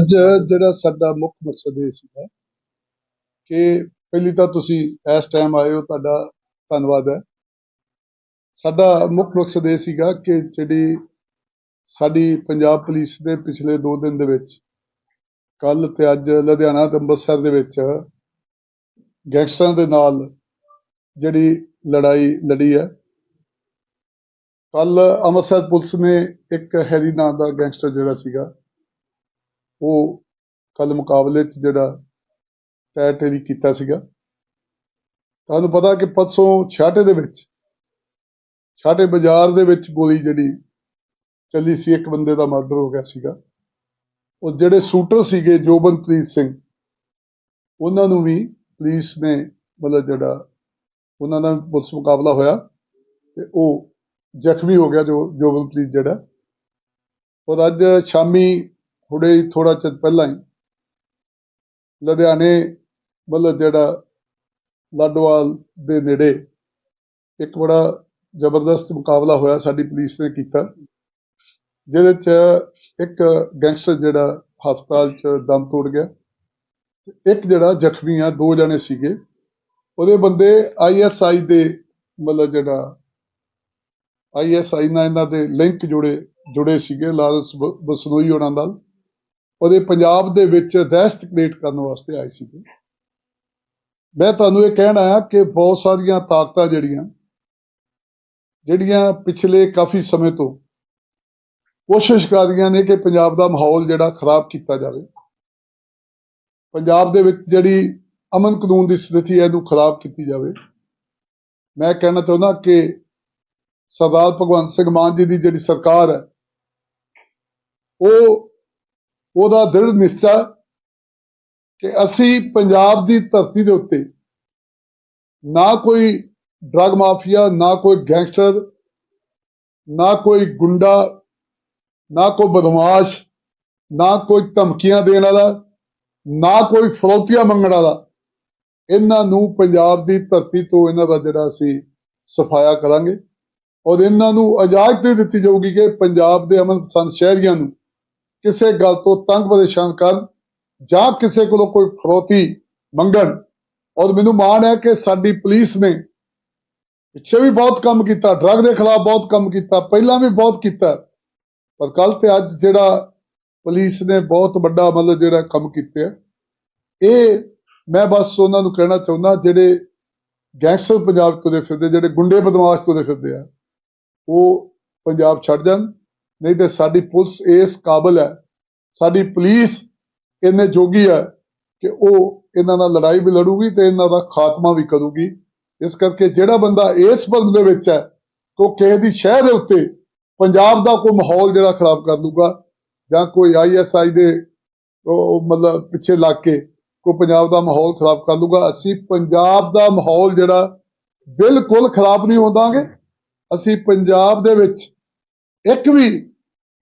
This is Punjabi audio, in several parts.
ਅੱਜ ਜਿਹੜਾ ਸਾਡਾ ਮੁੱਖ ਮਕਸਦ ਇਹ ਸੀਗਾ ਕਿ ਪਹਿਲੀ ਤਾਂ ਤੁਸੀਂ ਇਸ ਟਾਈਮ ਆਏ ਹੋ, ਤੁਹਾਡਾ ਧੰਨਵਾਦ ਹੈ। ਸਾਡਾ ਮੁੱਖ ਮਕਸਦ ਇਹ ਸੀਗਾ ਕਿ ਜਿਹੜੀ ਸਾਡੀ ਪੰਜਾਬ ਪੁਲਿਸ ਦੇ ਪਿਛਲੇ 2 ਦਿਨ ਦੇ ਵਿੱਚ ਕੱਲ ਤੇ ਅੱਜ ਲੁਧਿਆਣਾ ਤੇ ਅੰਮ੍ਰਿਤਸਰ ਦੇ ਵਿੱਚ ਗੈਂਗਸਟਰਾਂ ਦੇ ਨਾਲ ਜਿਹੜੀ ਲੜਾਈ ਲੜੀ ਹੈ। ਕੱਲ ਅੰਮ੍ਰਿਤਸਰ ਪੁਲਿਸ ਨੇ ਇੱਕ ਹੈਰੀ ਨਾਂ ਦਾ ਗੈਂਗਸਟਰ ਜਿਹੜਾ ਸੀਗਾ ਉਹ ਕੱਲ ਮੁਕਾਬਲੇ 'ਚ ਜਿਹੜਾ ਟਾਇਰ ਟੇਰੀ ਕੀਤਾ ਸੀਗਾ। ਤੁਹਾਨੂੰ ਪਤਾ ਕਿ ਪਰਸੋਂ ਛਾਟੇ ਦੇ ਵਿੱਚ ਛਾਟੇ ਬਾਜ਼ਾਰ ਦੇ ਵਿੱਚ ਗੋਲੀ ਜਿਹੜੀ ਚੱਲੀ ਸੀ, ਇੱਕ ਬੰਦੇ ਦਾ ਮਰਡਰ ਹੋ ਗਿਆ ਸੀਗਾ। ਉਹ ਜਿਹੜੇ ਸ਼ੂਟਰ ਸੀਗੇ, ਜੋਬਨਪ੍ਰੀਤ ਸਿੰਘ, ਉਹਨਾਂ ਨੂੰ ਵੀ ਪੁਲਿਸ ਨੇ ਮਤਲਬ ਜਿਹੜਾ ਉਹਨਾਂ ਦਾ ਪੁਲਿਸ ਮੁਕਾਬਲਾ ਹੋਇਆ ਤੇ ਉਹ ਜ਼ਖਮੀ ਹੋ ਗਿਆ ਜੋ ਜੋਬਨਪ੍ਰੀਤ ਜਿਹੜਾ। ਔਰ ਅੱਜ ਸ਼ਾਮੀ ਹੁਣੇ ਹੀ ਥੋੜਾ ਚਿਰ ਪਹਿਲਾਂ ਹੀ ਲੁਧਿਆਣੇ ਮਤਲਬ ਜਿਹੜਾ ਲਾਡੋਵਾਲ ਦੇ ਨੇੜੇ ਇੱਕ ਬੜਾ ਜ਼ਬਰਦਸਤ ਮੁਕਾਬਲਾ ਹੋਇਆ, ਸਾਡੀ ਪੁਲਿਸ ਨੇ ਕੀਤਾ। ਜਿਹਦੇ ਚ ਇੱਕ ਗੈਂਗਸਟਰ ਜਿਹੜਾ ਹਸਪਤਾਲ ਚ ਦਮ ਤੋੜ ਗਿਆ। ਇੱਕ ਜਿਹੜਾ ਜ਼ਖਮੀ ਆ, ਦੋ ਜਣੇ ਸੀਗੇ। ਉਹਦੇ ਬੰਦੇ ਆਈਐਸਆਈ ਦੇ ਮਤਲਬ ਜਿਹੜਾ ਆਈਐਸਆਈ ਨਾਲ ਇਹਨਾਂ ਦੇ ਲਿੰਕ ਜੁੜੇ ਜੁੜੇ ਸੀਗੇ, ਲਾਰੈਂਸ ਬ- ਬਸਨੋਈ ਉਹਨਾਂ ਨਾਲ। ਉਹਦੇ ਪੰਜਾਬ ਦੇ ਵਿੱਚ ਦਹਿਸ਼ਤ ਕ੍ਰੀਏਟ ਕਰਨ ਵਾਸਤੇ ਆਏ ਸੀਗੇ। ਮੈਂ ਤੁਹਾਨੂੰ ਇਹ ਕਹਿਣਾ ਹੈ ਕਿ ਬਹੁਤ ਸਾਰੀਆਂ ਤਾਕਤਾਂ ਜਿਹੜੀਆਂ ਜਿਹੜੀਆਂ ਪਿਛਲੇ ਕਾਫੀ ਸਮੇਂ ਤੋਂ ਕੋਸ਼ਿਸ਼ ਕਰ ਰਹੀਆਂ ਨੇ ਕਿ ਪੰਜਾਬ ਦਾ ਮਾਹੌਲ ਜਿਹੜਾ ਖਰਾਬ ਕੀਤਾ ਜਾਵੇ। ਪੰਜਾਬ ਦੇ ਵਿੱਚ ਜਿਹੜੀ ਅਮਨ ਕਾਨੂੰਨ ਦੀ ਸਥਿਤੀ ਹੈ, ਇਹਨੂੰ ਖਰਾਬ ਕੀਤੀ ਜਾਵੇ। ਮੈਂ ਕਹਿਣਾ ਚਾਹੁੰਦਾ ਕਿ ਸਰਦਾਰ ਭਗਵੰਤ ਸਿੰਘ ਮਾਨ ਜੀ ਦੀ ਜਿਹੜੀ ਸਰਕਾਰ ਹੈ, ਉਹ ਉਹਦਾ ਦ੍ਰਿੜ ਨਿਸ਼ਚਾ ਕਿ ਅਸੀਂ ਪੰਜਾਬ ਦੀ ਧਰਤੀ ਦੇ ਉੱਤੇ ਨਾ ਕੋਈ ਡਰਗ ਮਾਫੀਆ ਨਾ ਕੋਈ ਗੈਂਗਸਟਰ ਨਾ ਕੋਈ ਗੁੰਡਾ, ਨਾ ਕੋਈ ਬਦਮਾਸ਼, ਨਾ ਕੋਈ ਧਮਕੀਆਂ ਦੇਣ ਵਾਲਾ, ਨਾ ਕੋਈ ਫਰੌਤੀਆਂ ਮੰਗਣ ਵਾਲਾ, ਇਹਨਾਂ ਨੂੰ ਪੰਜਾਬ ਦੀ ਧਰਤੀ ਤੋਂ ਇਹਨਾਂ ਦਾ ਜਿਹੜਾ ਅਸੀਂ ਸਫਾਇਆ ਕਰਾਂਗੇ ਔਰ ਇਹਨਾਂ ਨੂੰ ਇਜਾਜ਼ਤ ਨਹੀਂ ਦਿੱਤੀ ਜਾਊਗੀ ਕਿ ਪੰਜਾਬ ਦੇ ਅਮਨ ਪਸੰਦ ਸ਼ਹਿਰੀਆਂ ਨੂੰ ਕਿਸੇ ਗੱਲ ਤੋਂ ਤੰਗ ਪਰੇਸ਼ਾਨ ਕਰਨ ਜਾਂ ਕਿਸੇ ਕੋਲੋਂ ਕੋਈ ਫਰੋਤੀ ਮੰਗਣ, ਔਰ ਮੈਨੂੰ ਮਾਣ ਹੈ ਕਿ ਸਾਡੀ ਪੁਲਿਸ ਨੇ ਪਿੱਛੇ ਵੀ ਬਹੁਤ ਕੰਮ ਕੀਤਾ, ਡਰੱਗ ਦੇ ਖਿਲਾਫ ਬਹੁਤ ਕੰਮ ਕੀਤਾ, ਪਹਿਲਾਂ ਵੀ ਬਹੁਤ ਕੀਤਾ, ਪਰ ਕੱਲ ਤੇ ਅੱਜ ਜਿਹੜਾ ਪੁਲਿਸ ਨੇ ਬਹੁਤ ਵੱਡਾ ਮਤਲਬ ਜਿਹੜਾ ਕੰਮ ਕੀਤਾ ਇਹ ਮੈਂ ਬਸ ਉਹਨਾਂ ਨੂੰ ਕਹਿਣਾ ਚਾਹੁੰਦਾ, ਜਿਹੜੇ ਗੈਂਗਸਟਰ ਪੰਜਾਬ ਤੋਂ ਤੁਰੇ ਫਿਰਦੇ, ਜਿਹੜੇ ਗੁੰਡੇ ਬਦਮਾਸ਼ ਤੁਰੇ ਫਿਰਦੇ ਆ, ਉਹ ਪੰਜਾਬ ਛੱਡ ਜਾਣ। ਨਹੀਂ ਤੇ ਸਾਡੀ ਪੁਲਿਸ ਇਸ ਕਾਬਲ ਹੈ। ਸਾਡੀ ਪੁਲਿਸ ਇੰਨੇ ਜੋਗੀ ਹੈ ਕਿ ਉਹ ਇਹਨਾਂ ਨਾਲ ਲੜਾਈ ਵੀ ਲੜੂਗੀ ਤੇ ਇਹਨਾਂ ਦਾ ਖਾਤਮਾ ਵੀ ਕਰੂਗੀ। ਇਸ ਕਰਕੇ ਜਿਹੜਾ ਬੰਦਾ ਇਸ ਬੰਦ ਦੇ ਵਿੱਚ ਹੈ ਕਿ ਉਹ ਕਿਸੇ ਦੀ ਸ਼ਹਿਰ ਦੇ ਉੱਤੇ ਪੰਜਾਬ ਦਾ ਕੋਈ ਮਾਹੌਲ ਜਿਹੜਾ ਖਰਾਬ ਕਰ ਲੂਗਾ ਜਾਂ ਕੋਈ ਆਈਐਸਆਈ ਦੇ ਉਹ ਮਤਲਬ ਪਿੱਛੇ ਲੱਗ ਕੇ ਕੋਈ ਪੰਜਾਬ ਦਾ ਮਾਹੌਲ ਖਰਾਬ ਕਰ ਲੂਗਾ ਅਸੀਂ ਪੰਜਾਬ ਦਾ ਮਾਹੌਲ ਜਿਹੜਾ ਬਿਲਕੁਲ ਖਰਾਬ ਨਹੀਂ ਹੋਵਾਂਗੇ ਅਸੀਂ ਪੰਜਾਬ ਦੇ ਵਿੱਚ ਇੱਕ ਵੀ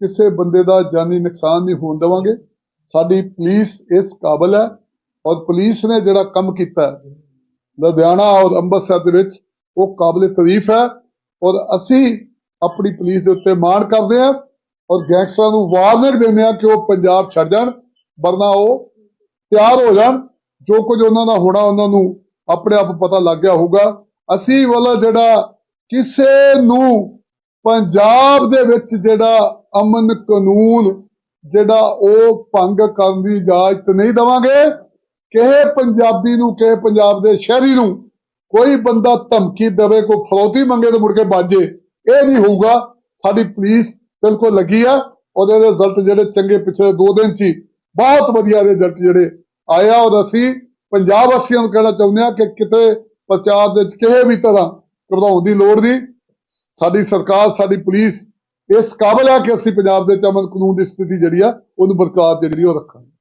ਕਿਸੇ ਬੰਦੇ ਦਾ ਜਾਨੀ ਨੁਕਸਾਨ ਨਹੀਂ ਹੋਣ ਦੇਵਾਂਗੇ। ਸਾਡੀ ਪੁਲਿਸ ਇਸ ਕਾਬਲ ਹੈ ਔਰ ਪੁਲਿਸ ਨੇ ਜਿਹੜਾ ਕੰਮ ਕੀਤਾ ਲੁਧਿਆਣਾ ਔਰ ਅੰਮ੍ਰਿਤਸਰ ਦੇ ਵਿੱਚ, ਉਹ ਕਾਬਲੇ ਤਾਰੀਫ ਹੈ ਔਰ ਅਸੀਂ ਆਪਣੀ ਪੁਲਿਸ ਦੇ ਉੱਤੇ ਮਾਣ ਕਰਦੇ ਹਾਂ ਔਰ ਗੈਂਗਸਟਰਾਂ ਨੂੰ ਵਾਰਨਿੰਗ ਦਿੰਦੇ ਹਾਂ ਕਿ ਉਹ ਪੰਜਾਬ ਛੱਡ ਜਾਣ, ਵਰਨਾ ਉਹ ਤਿਆਰ ਹੋ ਜਾਣ। ਜੋ ਕੁਝ ਉਹਨਾਂ ਦਾ ਹੋਣਾ, ਉਹਨਾਂ ਨੂੰ ਆਪਣੇ ਆਪ ਪਤਾ ਲੱਗ ਗਿਆ ਹੋਊਗਾ। ਅਸੀਂ ਵਾਲਾ ਜਿਹੜਾ ਕਿਸੇ ਨੂੰ ਪੰਜਾਬ ਦੇ ਵਿੱਚ ਜਿਹੜਾ ਅਮਨ ਕਾਨੂੰਨ, ਜਿਹੜਾ ਉਹ ਭੰਗ ਕਰਨ ਦੀ ਇਜਾਜ਼ਤ ਨਹੀਂ ਦੇਵਾਂਗੇ। ਕਿਸੇ ਪੰਜਾਬੀ ਨੂੰ, ਕਿਸੇ ਪੰਜਾਬ ਦੇ ਸ਼ਹਿਰੀ ਨੂੰ ਕੋਈ ਬੰਦਾ ਧਮਕੀ ਦੇਵੇ, ਕੋਈ ਫਰੌਤੀ ਮੰਗੇ ਤੇ ਮੁੜ ਕੇ ਬਾਜੇ। ਇਹ ਨਹੀਂ ਹੋਊਗਾ। ਸਾਡੀ ਪੁਲਿਸ ਬਿਲਕੁਲ ਲੱਗੀ ਆ। ਉਹਦੇ ਰਿਜ਼ਲਟ ਜਿਹੜੇ ਚੰਗੇ ਪਿਛਲੇ 2 ਦਿਨ ਚ ਹੀ ਬਹੁਤ ਵਧੀਆ ਰਿਜ਼ਲਟ ਜਿਹੜੇ ਆਏ ਆ। ਔਰ ਅਸੀਂ ਪੰਜਾਬ ਵਾਸੀਆਂ ਨੂੰ ਕਹਿਣਾ ਚਾਹੁੰਦੇ ਆ ਕਿ ਕਿਤੇ ਪ੍ਰਚਾਰ ਦੇ ਕਿਸੇ ਵੀ ਤਰ੍ਹਾਂ ਘਬਰਾਉਣ ਦੀ ਲੋੜ ਨਹੀਂ। ਸਾਡੀ ਸਰਕਾਰ, ਸਾਡੀ ਪੁਲਿਸ ਇਸ ਕਾਬਲ ਆ ਕਿ ਅਸੀਂ ਪੰਜਾਬ ਦੇ ਵਿੱਚ ਅਮਨ ਕਾਨੂੰਨ ਦੀ ਸਥਿਤੀ ਜਿਹੜੀ ਆ, ਉਹਨੂੰ ਬਰਕਰਾਰ ਜਿਹੜੀ ਉਹ ਰੱਖਾਂਗੇ।